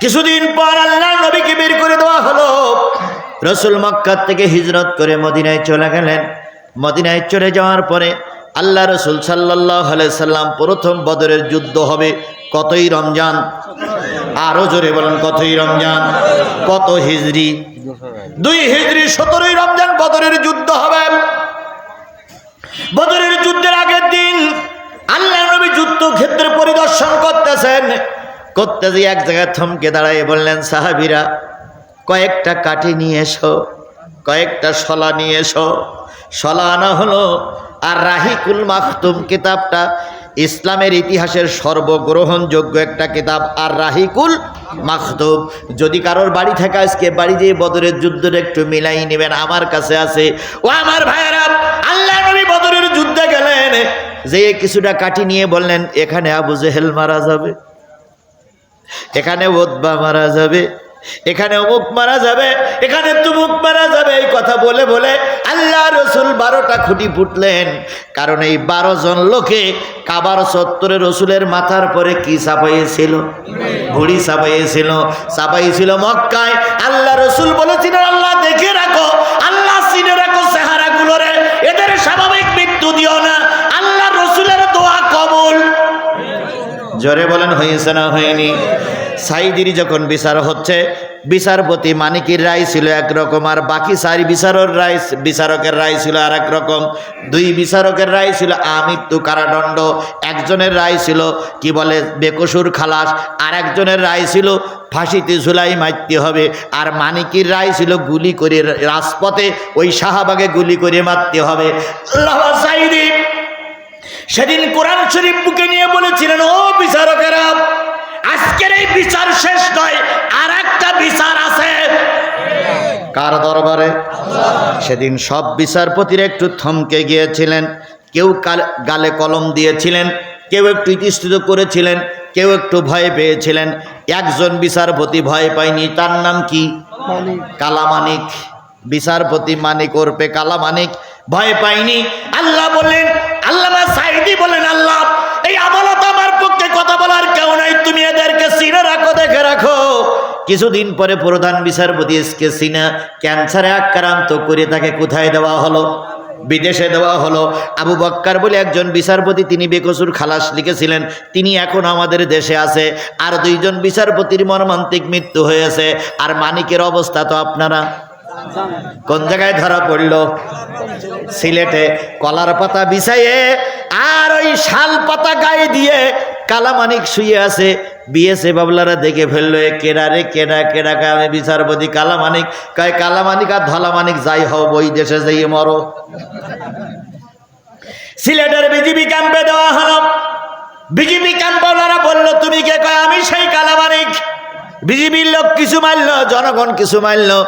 কিছুদিন পর আল্লাহ নবীকে বের করে দেওয়া হলো। রসুল মক্কার থেকে হিজরত করে মদিনায় চলে গেলেন। মদিনায় চলে যাওয়ার পরে আল্লাহ রসুল সাল্লাহ সাল্লাম প্রথম বদরের যুদ্ধ হবে কতই রমজান? আরও জোরে বলেন, কতই রমজান? কত হিজরি? দুই হিজরি, সতেরোই রমজান বদরের যুদ্ধ হবে। বদরের যুদ্ধের আগের দিন আল্লাহ নবী যুদ্ধ ক্ষেত্রে পরিদর্শন করতেছেন। করতে গিয়ে এক জায়গায় থমকে দাঁড়ায় বললেন, সাহাবিরা, কয়েকটা কাঠি নিয়ে এসো, কয়েকটা শলা নিয়ে এসো। শলা আনা হলো আর রাহিকুল মাখতুম কিতাবটা, ইসলামের ইতিহাসের সর্বগ্রহণযোগ্য একটা কিতাব, আর রাহিকুল মাখতুম। যদি কারোর বাড়ি থাকে আজকে, বাড়ি যেয়ে বদরের যুদ্ধটা একটু মিলাই নেবেন, আমার কাছে আছে। ও আমার ভাইয়েরা, আল্লাহ নবী বদরের যুদ্ধে গেলেন। যে কিছুটা কাটি নিয়ে বললেন, এখানে আবু জেহেল মারা যাবে। এখানে ওদবা মারা যাবে, এখানে অমুক মারা যাবে, এখানে তুমুক মারা যাবে, এই কথা বলে বলে আল্লাহ রসুল বারোটা খুঁটি ফুটলেন। কারণ এই বারো জন লোকে কাবার সত্তরে রসুলের মাথার পরে কি চাপাইয়েছিল ঘুড়ি চাপাইয়েছিল চাপাইয়েছিল মক্কায়। আল্লাহ রসুল বলেছিলেন, আল্লাহ দেখে রাখো, আল্লাহ জোরে বলেন হয়েছে না হয়নি। সাইদির যখন বিচার হচ্ছে, বিচারপতি মানিকের রায় ছিল একরকম, আর বাকি চারি বিচারের রায়, বিচারকের রায় ছিল আর রকম। দুই বিচারকের রায় ছিল আমৃত্যু কারাদণ্ড, একজনের রায় ছিল, কি বলে, বেকসুর খালাস আর একজনের রায় ছিল, ফাঁসিতে ঝুলাই মারতে হবে। আর মানিকের রায় ছিল গুলি করে রাজপথে ওই শাহবাগে গুলি করে মারতে হবে। আল্লাহ সাইদি সেদিন কোরআন শরীফ বুকে নিয়ে বলেছিলেন ও বিচারকেরা আজকের এই বিচার শেষ নয় আর একটা বিচার আছে। কার দরবারে? সেদিন সব বিচারপতির একটু থমকে গিয়েছিলেন কেউ কাল- গালে কলম দিয়েছিলেন কেউ একটু ইতস্তত করেছিলেন কেউ একটু ভয় পেয়েছিলেন। একজন বিচারপতি ভয় পায়নি তার নাম কি? কালামানিক। বিচারপতি মানিক ওরপে কালামানিক ভয় পাইনি। আল্লাহ বলেন আল্লামা সাইদি বলেন আল্লাহ, এই আদালত আমার পক্ষে কথা বলার কেউ নাই, তুমি এদেরকে চিনে রাখো, দেখে রাখো। কিছুদিন পরে প্রধান বিচারপতি এসকে সিনা ক্যান্সারে আক্রান্ত করে তাকে কোথায় দেওয়া হলো? বিদেশে দেওয়া হলো। আবু বক্কার বলে একজন বিচারপতি, তিনি বেকসুর খালাস লিখেছিলেন, তিনি এখন আমাদের দেশে আছে, আর দুইজন বিচারপতির মর্মান্তিক মৃত্যু হয়েছে, আর মানিকের অবস্থা তো আপনারা কোন জায়গায় ধরা পড়ল? সিলেটে কলার পাতা বিছাইয়ে আর ওই শাল পাতা গায়ে দিয়ে কালামানিক শুয়ে আছে। বিএসএ বাবলারা দেখে ফেলল, এ কেডা রে, কেডা কেডা কে আমি বিচারপতি? কালামানিক? কয়, কালামানিক আর ধলামানিক যাই হও, ওই দেশে যাই মরো। সিলেটের বিজিবি ক্যাম্পে দেওয়া হলো। বিজিবি ক্যাম্পওয়ালারা বলল, তুমি কে? কয়, আমি সেই কালামানিক। বিজিবির লোক কিছু মারলো জনগণ কিছু মারলো